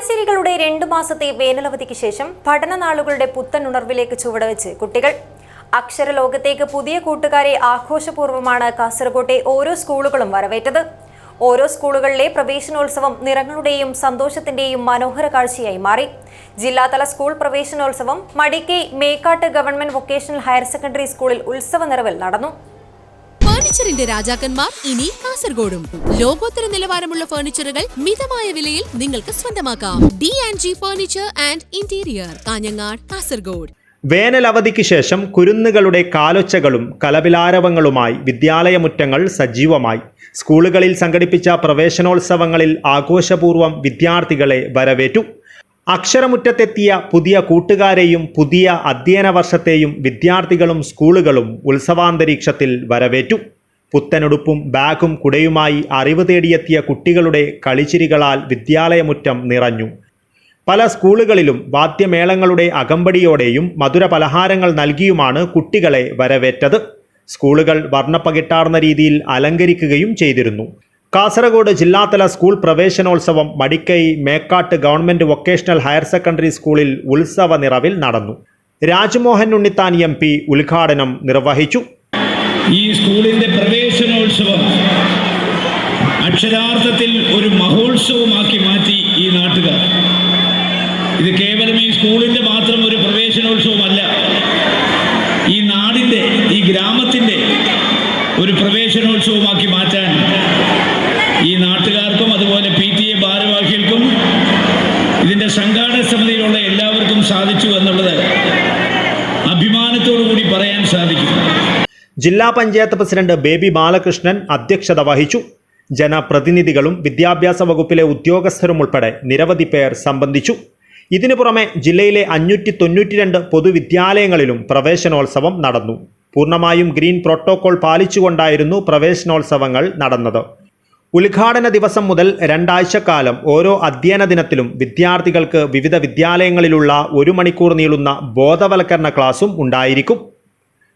കളരിശിരികളുടെ രണ്ടു മാസത്തെ വേനലവധിക്ക് ശേഷം പഠനനാളുകളുടെ പുത്തൻ ഉണർവിലേക്ക് ചുവടുവെച്ച് കുട്ടികൾ. അക്ഷരലോകത്തേക്ക് പുതിയ കൂട്ടുകാരെ ആഘോഷപൂർവമാണ് കാസർകോട്ടെ ഓരോ സ്കൂളുകളും വരവേറ്റത്. ഓരോ സ്കൂളുകളിലെ പ്രവേശനോത്സവം നിറങ്ങളുടെയും സന്തോഷത്തിന്റെയും മനോഹര കാഴ്ചയായി മാറി. ജില്ലാതല സ്കൂൾ പ്രവേശനോത്സവം Madikai Mekkad government vocational higher secondary സ്കൂളിൽ ഉത്സവ നിറവിൽ നടന്നു. ഫർണിച്ചറിന്റെ രാജാക്കന്മാർ ഇനി കാസർഗോഡും. ലോകോത്തര നിലവാരമുള്ള ഫർണിച്ചറുകൾ മിതമായ വിലയിൽ നിങ്ങൾക്ക് സ്വന്തമാക്കാം. D and G furniture and interior Kanhangad Kasaragod. വേനൽ അവധിക്ക് ശേഷം കുരുന്നുകളുടെ കാലൊച്ചകളും കലപിലാരവങ്ങളുമായി വിദ്യാലയമുറ്റങ്ങൾ സജീവമായി. സ്കൂളുകളിൽ സംഘടിപ്പിച്ച പ്രവേശനോത്സവങ്ങളിൽ ആഘോഷപൂർവം വിദ്യാർത്ഥികളെ വരവേറ്റു. അക്ഷരമുറ്റത്തെത്തിയ പുതിയ കൂട്ടുകാരെയും പുതിയ അധ്യയന വർഷത്തെയും വിദ്യാർത്ഥികളും സ്കൂളുകളും ഉത്സവാന്തരീക്ഷത്തിൽ വരവേറ്റു. പുത്തനുടുപ്പും ബാഗും കുടയുമായി അറിവ് തേടിയെത്തിയ കുട്ടികളുടെ കളിച്ചിരികളാൽ വിദ്യാലയമുറ്റം നിറഞ്ഞു. പല സ്കൂളുകളിലും വാദ്യമേളങ്ങളുടെ അകമ്പടിയോടെയും മധുര പലഹാരങ്ങൾ നൽകിയുമാണ് കുട്ടികളെ വരവേറ്റത്. സ്കൂളുകൾ വർണപ്പകിട്ടാർന്ന രീതിയിൽ അലങ്കരിക്കുകയും ചെയ്തിരുന്നു. കാസർഗോഡ് ജില്ലാതല സ്കൂൾ പ്രവേശനോത്സവം Madikai Mekkad government vocational higher secondary സ്കൂളിൽ ഉത്സവ നിറവിൽ നടന്നു. രാജ്മോഹൻ ഉണ്ണിത്താൻ എം ഉദ്ഘാടനം നിർവഹിച്ചു. ഈ സ്കൂളിന്റെ പ്രവേശനോത്സവം അക്ഷരാർത്ഥത്തിൽ ഒരു മഹോത്സവമാക്കി മാറ്റി ഈ നാട്ടുകാർ. ഇത് കേവലം ഈ സ്കൂളിന്റെ മാത്രം ഒരു പ്രവേശനോത്സവമല്ല. ഈ നാടിന്റെ ഈ ഗ്രാമത്തിന്റെ ഒരു പ്രവേശനോത്സവമാക്കി മാറ്റാൻ ഈ നാട്ടുകാർക്കും അതുപോലെ പി ടി എ ഭാരവാഹികൾക്കും ഇതിന്റെ സംഘാടന സമിതിയിലുള്ള എല്ലാവർക്കും സാധിച്ചു എന്നുള്ളത് അഭിമാനത്തോടു കൂടി പറയാൻ സാധിക്കും. ജില്ലാ പഞ്ചായത്ത് പ്രസിഡന്റ് ബേബി ബാലകൃഷ്ണൻ അധ്യക്ഷത വഹിച്ചു. ജനപ്രതിനിധികളും വിദ്യാഭ്യാസ വകുപ്പിലെ ഉദ്യോഗസ്ഥരും ഉൾപ്പെടെ നിരവധി പേർ സംബന്ധിച്ചു. ഇതിനു പുറമെ ജില്ലയിലെ അഞ്ഞൂറ്റി തൊണ്ണൂറ്റിരണ്ട് പൊതുവിദ്യാലയങ്ങളിലും പ്രവേശനോത്സവം നടന്നു. പൂർണമായും ഗ്രീൻ പ്രോട്ടോകോൾ പാലിച്ചുകൊണ്ടായിരുന്നു പ്രവേശനോത്സവങ്ങൾ നടന്നത്. ഉദ്ഘാടന ദിവസം മുതൽ രണ്ടാഴ്ചക്കാലം ഓരോ അധ്യയന ദിനത്തിലും വിദ്യാർത്ഥികൾക്ക് വിവിധ വിദ്യാലയങ്ങളിലുള്ള ഒരു മണിക്കൂർ നീളുന്ന ബോധവൽക്കരണ ക്ലാസും ഉണ്ടായിരിക്കും.